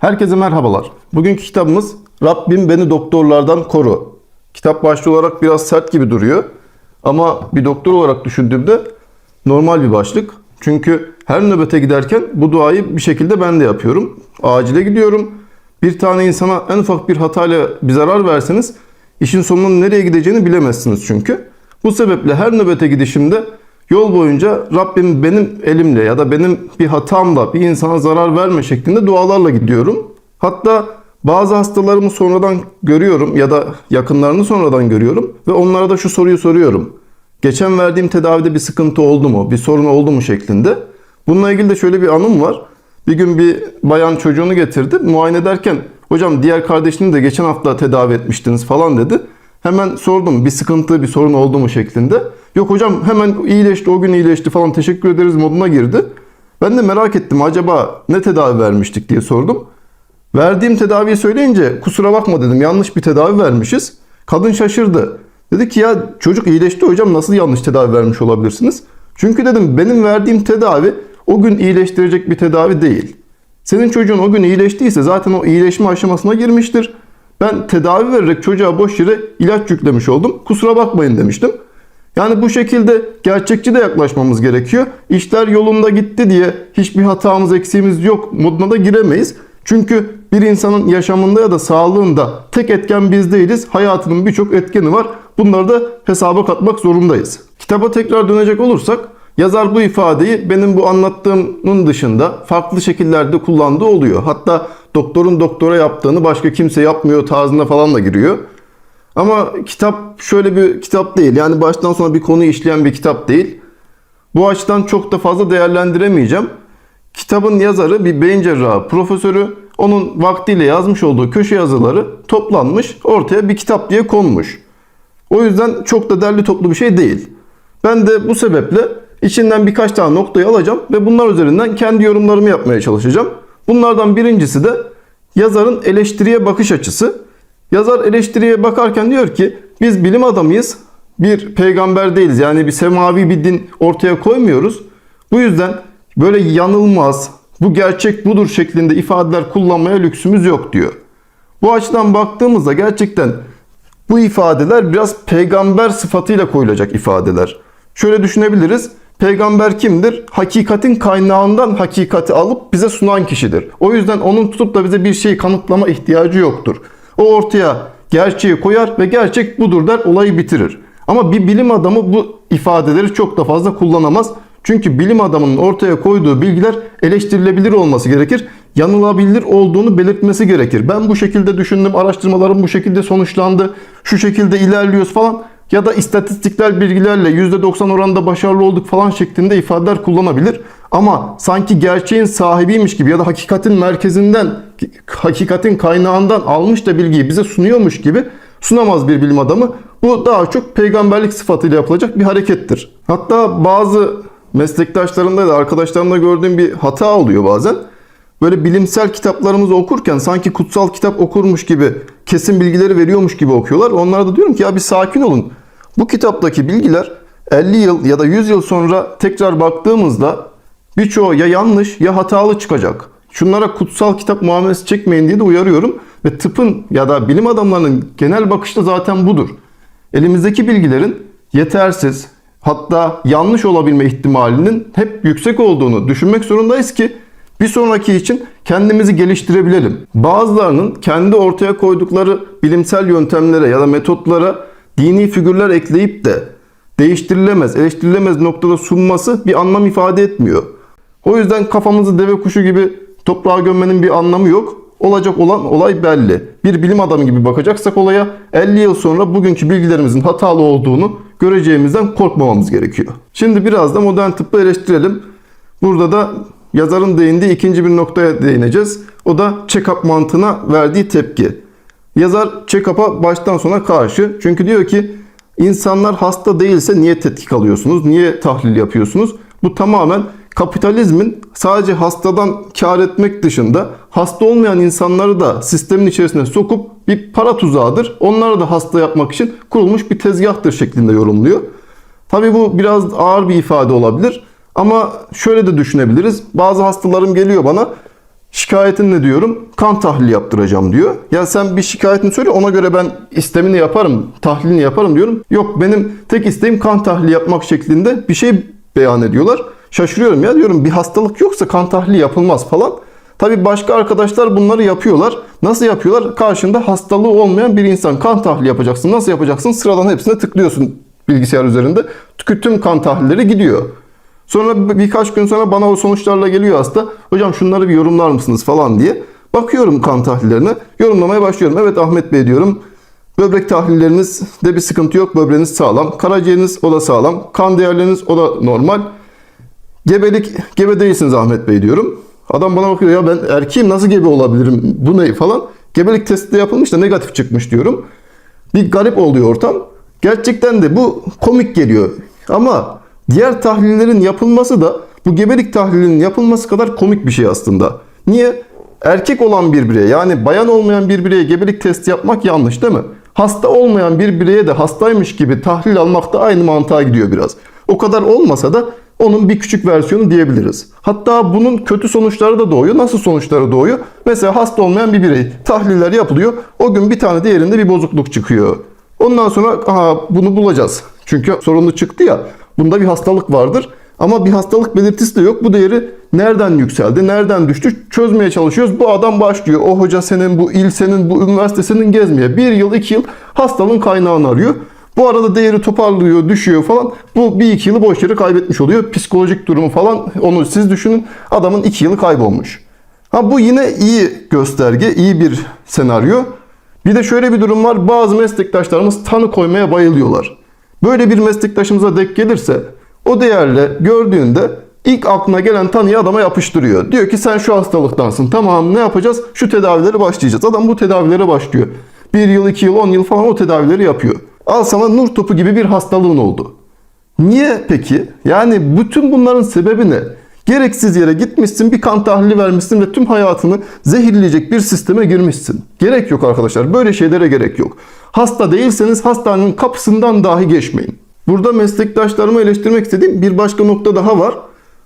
Herkese merhabalar. Bugünkü kitabımız Rabbim Beni Doktorlardan Koru. Kitap başlığı olarak biraz sert gibi duruyor. Ama bir doktor olarak düşündüğümde normal bir başlık. Çünkü her nöbete giderken bu duayı bir şekilde ben de yapıyorum. Acile gidiyorum. Bir tane insana en ufak bir hatayla bir zarar verseniz işin sonunun nereye gideceğini bilemezsiniz çünkü. Bu sebeple her nöbete gidişimde yol boyunca Rabbim benim elimle ya da benim bir hatamla bir insana zarar verme şeklinde dualarla gidiyorum. Hatta bazı hastalarımı sonradan görüyorum ya da yakınlarını sonradan görüyorum ve onlara da şu soruyu soruyorum. Geçen verdiğim tedavide bir sıkıntı oldu mu, bir sorun oldu mu şeklinde. Bununla ilgili de şöyle bir anım var. Bir gün bir bayan çocuğunu getirdi. Muayene ederken hocam diğer kardeşini de geçen hafta tedavi etmiştiniz falan dedi. Hemen sordum bir sıkıntı, bir sorun oldu mu şeklinde. Yok hocam hemen iyileşti, o gün iyileşti falan teşekkür ederiz moduna girdi. Ben de merak ettim acaba ne tedavi vermiştik diye sordum. Verdiğim tedaviyi söyleyince kusura bakma dedim yanlış bir tedavi vermişiz. Kadın şaşırdı. Dedi ki ya çocuk iyileşti hocam nasıl yanlış tedavi vermiş olabilirsiniz? Çünkü dedim benim verdiğim tedavi o gün iyileştirecek bir tedavi değil. Senin çocuğun o gün iyileştiyse zaten o iyileşme aşamasına girmiştir. Ben tedavi vererek çocuğa boş yere ilaç yüklemiş oldum. Kusura bakmayın demiştim. Yani bu şekilde gerçekçi de yaklaşmamız gerekiyor. İşler yolunda gitti diye hiçbir hatamız eksiğimiz yok moduna da giremeyiz. Çünkü bir insanın yaşamında ya da sağlığında tek etken biz değiliz. Hayatının birçok etkeni var. Bunları da hesaba katmak zorundayız. Kitaba tekrar dönecek olursak yazar bu ifadeyi benim bu anlattığımın dışında farklı şekillerde kullandığı oluyor. Hatta doktorun doktora yaptığını başka kimse yapmıyor tarzına falan da giriyor. Ama kitap şöyle bir kitap değil. Yani baştan sona bir konuyu işleyen bir kitap değil. Bu açıdan çok da fazla değerlendiremeyeceğim. Kitabın yazarı bir beyin cerrahı profesörü. Onun vaktiyle yazmış olduğu köşe yazıları toplanmış, ortaya bir kitap diye konmuş. O yüzden çok da derli toplu bir şey değil. Ben de bu sebeple içinden birkaç tane noktayı alacağım ve bunlar üzerinden kendi yorumlarımı yapmaya çalışacağım. Bunlardan birincisi de yazarın eleştiriye bakış açısı. Yazar eleştiriye bakarken diyor ki biz bilim adamıyız, bir peygamber değiliz. Yani bir semavi bir din ortaya koymuyoruz. Bu yüzden böyle yanılmaz, bu gerçek budur şeklinde ifadeler kullanmaya lüksümüz yok diyor. Bu açıdan baktığımızda gerçekten bu ifadeler biraz peygamber sıfatıyla koyulacak ifadeler. Şöyle düşünebiliriz. Peygamber kimdir? Hakikatin kaynağından hakikati alıp bize sunan kişidir. O yüzden onun tutup da bize bir şey kanıtlama ihtiyacı yoktur. O ortaya gerçeği koyar ve gerçek budur der olayı bitirir. Ama bir bilim adamı bu ifadeleri çok da fazla kullanamaz. Çünkü bilim adamının ortaya koyduğu bilgiler eleştirilebilir olması gerekir. Yanılabilir olduğunu belirtmesi gerekir. Ben bu şekilde düşündüm, araştırmalarım bu şekilde sonuçlandı, şu şekilde ilerliyoruz falan ya da istatistiksel bilgilerle %90 oranında başarılı olduk falan şeklinde ifadeler kullanabilir. Ama sanki gerçeğin sahibiymiş gibi ya da hakikatin merkezinden, hakikatin kaynağından almış da bilgiyi bize sunuyormuş gibi sunamaz bir bilim adamı. Bu daha çok peygamberlik sıfatıyla yapılacak bir harekettir. Hatta bazı meslektaşlarımda da arkadaşlarımda gördüğüm bir hata oluyor bazen. Böyle bilimsel kitaplarımızı okurken sanki kutsal kitap okurmuş gibi kesin bilgileri veriyormuş gibi okuyorlar. Onlara da diyorum ki ya bir sakin olun. Bu kitaptaki bilgiler 50 yıl ya da 100 yıl sonra tekrar baktığımızda birçoğu ya yanlış ya hatalı çıkacak. Şunlara kutsal kitap muamelesi çekmeyin diye de uyarıyorum. Ve tıpın ya da bilim adamlarının genel bakışı da zaten budur. Elimizdeki bilgilerin yetersiz hatta yanlış olabilme ihtimalinin hep yüksek olduğunu düşünmek zorundayız ki bir sonraki için kendimizi geliştirebilelim. Bazılarının kendi ortaya koydukları bilimsel yöntemlere ya da metotlara dini figürler ekleyip de değiştirilemez, eleştirilemez noktada sunması bir anlam ifade etmiyor. O yüzden kafamızı deve kuşu gibi toprağa gömmenin bir anlamı yok. Olacak olan olay belli. Bir bilim adamı gibi bakacaksak olaya 50 yıl sonra bugünkü bilgilerimizin hatalı olduğunu göreceğimizden korkmamamız gerekiyor. Şimdi biraz da modern tıbbı eleştirelim. Burada da yazarın değindiği ikinci bir noktaya değineceğiz. O da check-up mantığına verdiği tepki. Yazar check-up'a baştan sona karşı. Çünkü diyor ki insanlar hasta değilse niye tetkik alıyorsunuz? Niye tahlil yapıyorsunuz? Bu tamamen kapitalizmin sadece hastadan kar etmek dışında hasta olmayan insanları da sistemin içerisine sokup bir para tuzağıdır. Onları da hasta yapmak için kurulmuş bir tezgahtır şeklinde yorumluyor. Tabi bu biraz ağır bir ifade olabilir. Ama şöyle de düşünebiliriz. Bazı hastalarım geliyor bana. Şikayetin ne diyorum? Kan tahlili yaptıracağım diyor. Ya sen bir şikayetini söyle ona göre ben istemini yaparım, tahlilini yaparım diyorum. Yok benim tek isteğim kan tahlili yapmak şeklinde bir şey beyan ediyorlar. Şaşırıyorum ya diyorum bir hastalık yoksa kan tahlili yapılmaz falan. Tabi başka arkadaşlar bunları yapıyorlar. Nasıl yapıyorlar? Karşında hastalığı olmayan bir insan kan tahlili yapacaksın. Nasıl yapacaksın? Sıradan hepsine tıklıyorsun bilgisayar üzerinde. Tüm kan tahlilleri gidiyor. Sonra bir- birkaç gün sonra bana o sonuçlarla geliyor hasta. Hocam şunları bir yorumlar mısınız falan diye. Bakıyorum kan tahlillerine. Yorumlamaya başlıyorum. Evet Ahmet Bey diyorum. Böbrek tahlillerinizde bir sıkıntı yok. Böbreğiniz sağlam. Karaciğeriniz o da sağlam. Kan değerleriniz o da normal. Gebelik, gebe değilsiniz Ahmet Bey diyorum. Adam bana bakıyor ya ben erkeğim nasıl gebe olabilirim bu ne falan. Gebelik testi yapılmış da negatif çıkmış diyorum. Bir garip oluyor ortam. Gerçekten de bu komik geliyor. Ama diğer tahlillerin yapılması da bu gebelik tahlilinin yapılması kadar komik bir şey aslında. Niye? Erkek olan bir bireye yani bayan olmayan bir bireye gebelik testi yapmak yanlış değil mi? Hasta olmayan bir bireye de hastaymış gibi tahlil almak da aynı mantığa gidiyor biraz. O kadar olmasa da onun bir küçük versiyonu diyebiliriz. Hatta bunun kötü sonuçları da doğuyor. Nasıl sonuçları doğuyor? Mesela hasta olmayan bir birey tahliller yapılıyor. O gün bir tane diğerinde bir bozukluk çıkıyor. Ondan sonra aha, bunu bulacağız. Çünkü sorunlu çıktı ya. Bunda bir hastalık vardır. Ama bir hastalık belirtisi de yok. Bu değeri nereden yükseldi, nereden düştü çözmeye çalışıyoruz. Bu adam başlıyor. O hoca senin, bu il senin, bu üniversite senin gezmeye. Bir yıl, iki yıl hastalığın kaynağını arıyor. Bu arada değeri toparlıyor, düşüyor falan. Bu bir iki yılı boş yere kaybetmiş oluyor. Psikolojik durumu falan onu siz düşünün. Adamın iki yılı kaybolmuş. Ha bu yine iyi gösterge, iyi bir senaryo. Bir de şöyle bir durum var. Bazı meslektaşlarımız tanı koymaya bayılıyorlar. Böyle bir meslektaşımıza denk gelirse o değerle gördüğünde ilk aklına gelen tanıyı adama yapıştırıyor. Diyor ki sen şu hastalıktansın. Tamam ne yapacağız? Şu tedavilere başlayacağız. Adam bu tedavilere başlıyor. Bir yıl, iki yıl, on yıl falan o tedavileri yapıyor. Al sana nur topu gibi bir hastalığın oldu. Niye peki? Yani bütün bunların sebebi ne? Gereksiz yere gitmişsin, bir kan tahlili vermişsin ve tüm hayatını zehirleyecek bir sisteme girmişsin. Gerek yok arkadaşlar. Böyle şeylere gerek yok. Hasta değilseniz hastanenin kapısından dahi geçmeyin. Burada meslektaşlarımı eleştirmek istediğim bir başka nokta daha var.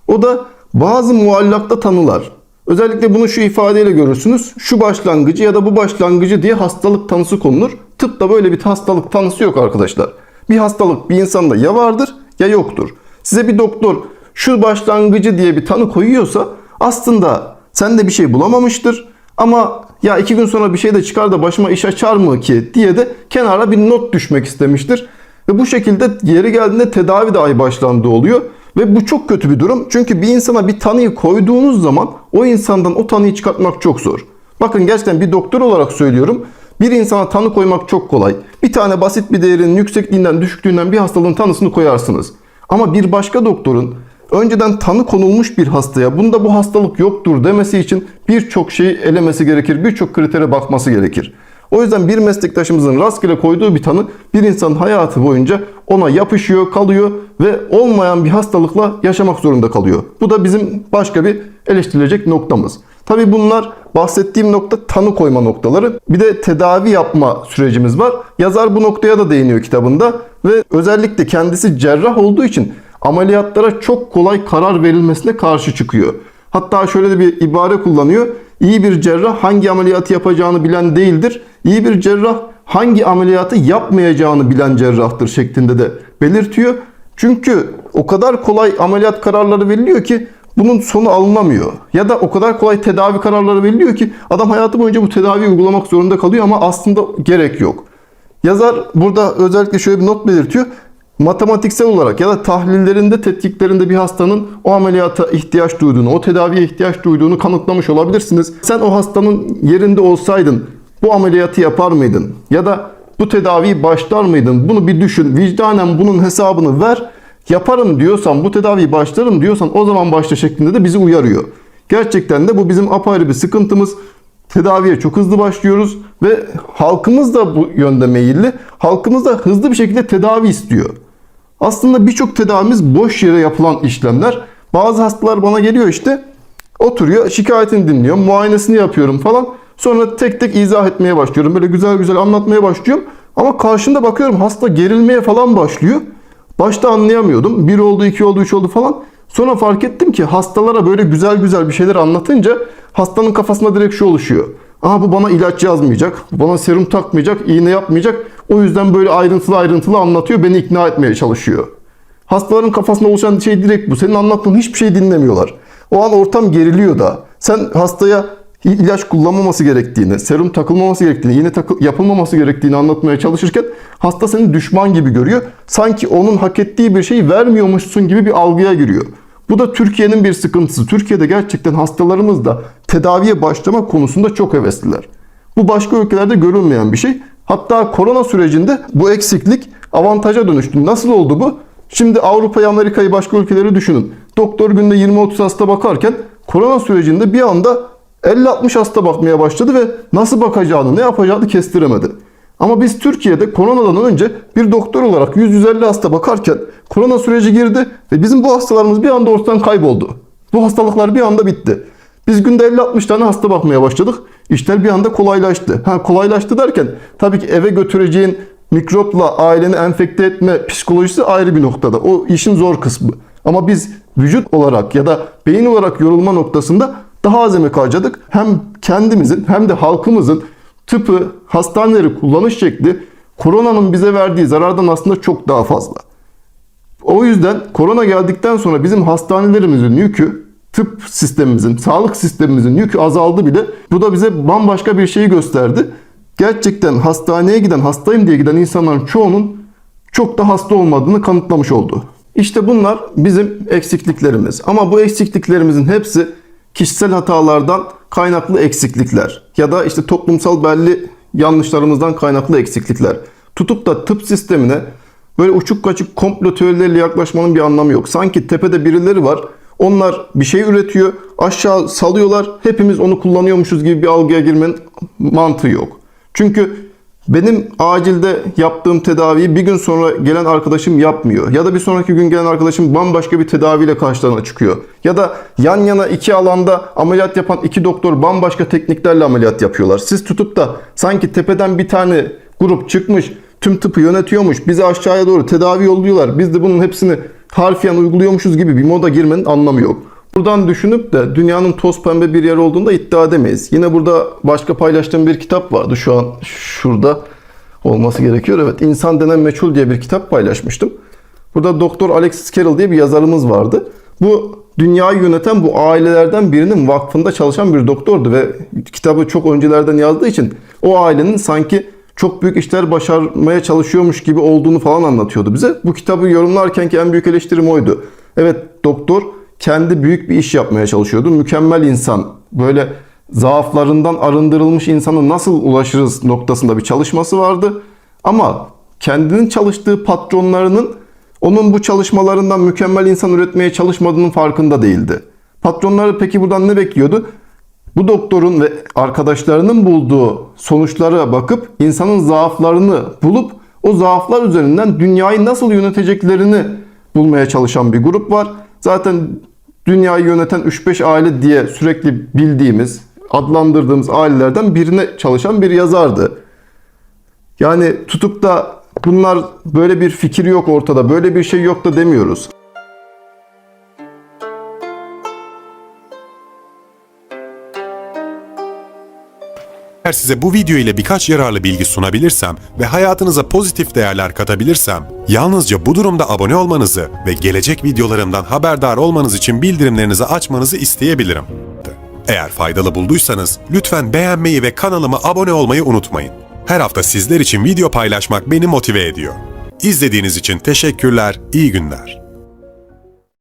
O da bazı muallakta tanılar. Özellikle bunu şu ifadeyle görürsünüz. Şu başlangıcı ya da bu başlangıcı diye hastalık tanısı konulur. Tıpta böyle bir hastalık tanısı yok arkadaşlar. Bir hastalık bir insanda ya vardır ya yoktur. Size bir doktor şu başlangıcı diye bir tanı koyuyorsa aslında sende bir şey bulamamıştır. Ama ya iki gün sonra bir şey de çıkar da başıma iş açar mı ki diye de kenara bir not düşmek istemiştir. Ve bu şekilde yeri geldiğinde tedavi dahi başlandığı oluyor. Ve bu çok kötü bir durum. Çünkü bir insana bir tanıyı koyduğunuz zaman o insandan o tanıyı çıkartmak çok zor. Bakın gerçekten bir doktor olarak söylüyorum. Bir insana tanı koymak çok kolay. Bir tane basit bir değerinin yüksekliğinden düşüklüğünden bir hastalığın tanısını koyarsınız. Ama bir başka doktorun önceden tanı konulmuş bir hastaya bunda bu hastalık yoktur demesi için birçok şeyi elemesi gerekir. Birçok kritere bakması gerekir. O yüzden bir meslektaşımızın rastgele koyduğu bir tanı bir insanın hayatı boyunca ona yapışıyor, kalıyor ve olmayan bir hastalıkla yaşamak zorunda kalıyor. Bu da bizim başka bir eleştirilecek noktamız. Tabii bunlar bahsettiğim nokta tanı koyma noktaları. Bir de tedavi yapma sürecimiz var. Yazar bu noktaya da değiniyor kitabında ve özellikle kendisi cerrah olduğu için ameliyatlara çok kolay karar verilmesine karşı çıkıyor. Hatta şöyle de bir ibare kullanıyor. İyi bir cerrah hangi ameliyatı yapacağını bilen değildir. İyi bir cerrah hangi ameliyatı yapmayacağını bilen cerrahtır şeklinde de belirtiyor. Çünkü o kadar kolay ameliyat kararları veriliyor ki bunun sonu alınamıyor. Ya da o kadar kolay tedavi kararları veriliyor ki adam hayatı boyunca bu tedaviyi uygulamak zorunda kalıyor ama aslında gerek yok. Yazar burada özellikle şöyle bir not belirtiyor. Matematiksel olarak ya da tahlillerinde, tetkiklerinde bir hastanın o ameliyata ihtiyaç duyduğunu, o tedaviye ihtiyaç duyduğunu kanıtlamış olabilirsiniz. Sen o hastanın yerinde olsaydın bu ameliyatı yapar mıydın? Ya da bu tedaviyi başlar mıydın? Bunu bir düşün. Vicdanen bunun hesabını ver. Yaparım diyorsan, bu tedaviyi başlarım diyorsan o zaman başla şeklinde de bizi uyarıyor. Gerçekten de bu bizim apayrı bir sıkıntımız. Tedaviye çok hızlı başlıyoruz ve halkımız da bu yönde meyilli. Halkımız da hızlı bir şekilde tedavi istiyor. Aslında birçok tedavimiz boş yere yapılan işlemler. Bazı hastalar bana geliyor işte oturuyor şikayetini dinliyor muayenesini yapıyorum falan. Sonra tek tek izah etmeye başlıyorum. Böyle güzel güzel anlatmaya başlıyorum. Ama karşında bakıyorum hasta gerilmeye falan başlıyor. Başta anlayamıyordum. Bir oldu, iki oldu, üç oldu falan. Sonra fark ettim ki hastalara böyle güzel güzel bir şeyler anlatınca hastanın kafasında direkt şu oluşuyor. Aha bu bana ilaç yazmayacak, bana serum takmayacak, iğne yapmayacak. O yüzden böyle ayrıntılı ayrıntılı anlatıyor, beni ikna etmeye çalışıyor. Hastaların kafasında oluşan şey direkt bu. Senin anlattığın hiçbir şey dinlemiyorlar. O an ortam geriliyor da. Sen hastaya ilaç kullanmaması gerektiğini, serum takılmaması gerektiğini, iğne takı- yapılmaması gerektiğini anlatmaya çalışırken hasta seni düşman gibi görüyor. Sanki onun hak ettiği bir şeyi vermiyormuşsun gibi bir algıya giriyor. Bu da Türkiye'nin bir sıkıntısı. Türkiye'de gerçekten hastalarımız da tedaviye başlama konusunda çok hevesliler. Bu başka ülkelerde görülmeyen bir şey. Hatta korona sürecinde bu eksiklik avantaja dönüştü. Nasıl oldu bu? Şimdi Avrupa'yı, Amerika'yı, başka ülkeleri düşünün. Doktor günde 20-30 hasta bakarken korona sürecinde bir anda 50-60 hasta bakmaya başladı ve nasıl bakacağını, ne yapacağını kestiremedi. Ama biz Türkiye'de koronadan önce bir doktor olarak 100-150 hasta bakarken korona süreci girdi ve bizim bu hastalarımız bir anda ortadan kayboldu. Bu hastalıklar bir anda bitti. Biz günde 50-60 tane hasta bakmaya başladık. İşler bir anda kolaylaştı. Ha kolaylaştı derken tabii ki eve götüreceğin mikropla aileni enfekte etme psikolojisi ayrı bir noktada. O işin zor kısmı. Ama biz vücut olarak ya da beyin olarak yorulma noktasında daha az emek harcadık. Hem kendimizin hem de halkımızın tıpı, hastaneleri kullanış şekli koronanın bize verdiği zarardan aslında çok daha fazla. O yüzden korona geldikten sonra bizim hastanelerimizin yükü, tıp sistemimizin, sağlık sistemimizin yükü azaldı bile. Bu da bize bambaşka bir şeyi gösterdi. Gerçekten hastaneye giden, hastayım diye giden insanların çoğunun çok da hasta olmadığını kanıtlamış oldu. İşte bunlar bizim eksikliklerimiz. Ama bu eksikliklerimizin hepsi kişisel hatalardan kaynaklı eksiklikler ya da işte toplumsal belli yanlışlarımızdan kaynaklı eksiklikler. Tutup da tıp sistemine böyle uçuk kaçık komplo teorileriyle yaklaşmanın bir anlamı yok. Sanki tepede birileri var. Onlar bir şey üretiyor, aşağı salıyorlar. Hepimiz onu kullanıyormuşuz gibi bir algıya girmenin mantığı yok. Çünkü benim acilde yaptığım tedaviyi bir gün sonra gelen arkadaşım yapmıyor. Ya da bir sonraki gün gelen arkadaşım bambaşka bir tedaviyle karşılarına çıkıyor. Ya da yan yana iki alanda ameliyat yapan iki doktor bambaşka tekniklerle ameliyat yapıyorlar. Siz tutup da sanki tepeden bir tane grup çıkmış, tüm tıpı yönetiyormuş, bizi aşağıya doğru tedavi yolluyorlar. Biz de bunun hepsini harfiyen uyguluyormuşuz gibi bir moda girmenin anlamı yok. Buradan düşünüp de dünyanın toz pembe bir yer olduğunu da iddia edemeyiz. Yine burada başka paylaştığım bir kitap vardı. Şu an şurada olması gerekiyor. Evet, İnsan Denen Meçhul diye bir kitap paylaşmıştım. Burada Doktor Alexis Carrel diye bir yazarımız vardı. Bu dünyayı yöneten bu ailelerden birinin vakfında çalışan bir doktordu ve kitabı çok öncelerden yazdığı için o ailenin sanki çok büyük işler başarmaya çalışıyormuş gibi olduğunu falan anlatıyordu bize. Bu kitabı yorumlarken ki en büyük eleştirim oydu. Evet doktor kendi büyük bir iş yapmaya çalışıyordu. Mükemmel insan böyle zaaflarından arındırılmış insana nasıl ulaşırız noktasında bir çalışması vardı. Ama kendinin çalıştığı patronlarının onun bu çalışmalarından mükemmel insan üretmeye çalışmadığının farkında değildi. Patronları peki buradan ne bekliyordu? Bu doktorun ve arkadaşlarının bulduğu sonuçlara bakıp insanın zaaflarını bulup o zaaflar üzerinden dünyayı nasıl yöneteceklerini bulmaya çalışan bir grup var. Zaten dünyayı yöneten 3-5 aile diye sürekli bildiğimiz, adlandırdığımız ailelerden birine çalışan bir yazardı. Yani tutup da bunlar böyle bir fikir yok ortada, böyle bir şey yok da demiyoruz. Eğer size bu video ile birkaç yararlı bilgi sunabilirsem ve hayatınıza pozitif değerler katabilirsem, yalnızca bu durumda abone olmanızı ve gelecek videolarımdan haberdar olmanız için bildirimlerinizi açmanızı isteyebilirim. Eğer faydalı bulduysanız lütfen beğenmeyi ve kanalıma abone olmayı unutmayın. Her hafta sizler için video paylaşmak beni motive ediyor. İzlediğiniz için teşekkürler, iyi günler.